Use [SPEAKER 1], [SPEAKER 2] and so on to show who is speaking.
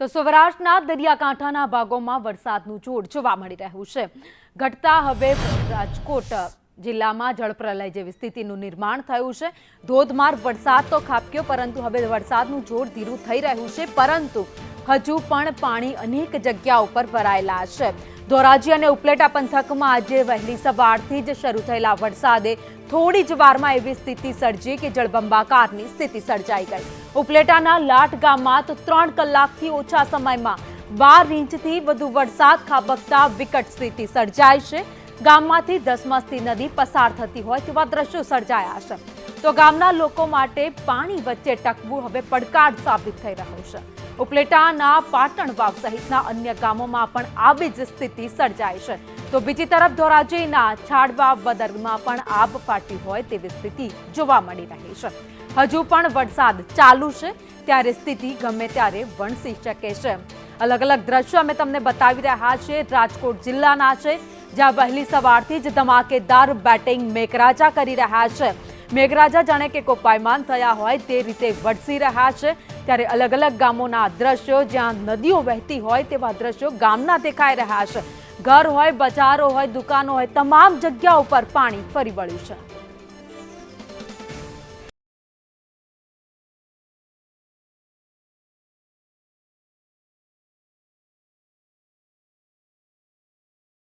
[SPEAKER 1] તો સૌરાષ્ટ્રના દરિયાકાંઠાના ભાગોમાં વરસાદનું જોર જોવા મળી રહ્યું છે. ઘટતા હવે રાજકોટ જિલ્લામાં જળપ્રલય જેવી સ્થિતિનું નિર્માણ થયું છે. ધોધમાર વરસાદ તો ખાબક્યો, પરંતુ હવે વરસાદનું જોર ધીરું થઈ રહ્યું છે. પરંતુ હજુ પણ પાણી અનેક જગ્યા ઉપર ભરાયેલા છે. ધોરાજી અને ઉપલેટા પંથકમાં આજે વહેલી સવારથી જ શરૂ થયેલા વરસાદે થોડી જ વારમાં એવી સ્થિતિ સર્જી કે જળબંબાકારની સ્થિતિ સર્જાઈ ગઈ. ઉપલેટાના લાટ ગામમાં તો ત્રણ કલાકથી ઓછા સમયમાં બાર ઇંચથી વધુ વરસાદ ખાબકતા વિકટ સ્થિતિ સર્જાઈ છે. ગામમાંથી ધસમસતી નદી પસાર થતી હોય તેવા દ્રશ્યો સર્જાયા છે. તો ગામના લોકો માટે પાણી વચ્ચે ટકવું હવે પડકાર સાબિત થઈ રહ્યું છે. ઉપલેટાના પાટણ વાવ સહિતના અન્ય ગામોમાં પણ આવી જ સ્થિતિ સર્જાય છે. તો બીજી તરફ ધોરાજીના છાડવા બદરમાં પણ આબ ફાટી હોય તેવી સ્થિતિ જોવા મળી રહી છે. હજુ પણ વરસાદ ચાલુ છે, ત્યારે સ્થિતિ ગમે ત્યારે વણસી શકે છે. અલગ અલગ દ્રશ્યો અમે તમને બતાવી રહ્યા છે રાજકોટ જિલ્લાના છે, જ્યાં વહેલી સવારથી જ ધમાકેદાર બેટિંગ મેઘરાજા કરી રહ્યા છે. મેઘરાજા જાણે કે કોપાયમાન થયા હોય તે રીતે વરસી રહ્યા છે. ત્યારે અલગ અલગ ગામોના દ્રશ્યો જ્યાં નદીઓ વહેતી હોય તેવા દ્રશ્યો ગામના દેખાઈ રહ્યા છે. ઘર હોય, બજારો હોય, દુકાનો હોય, તમામ જગ્યા ઉપર પાણી ફરી વળ્યું છે.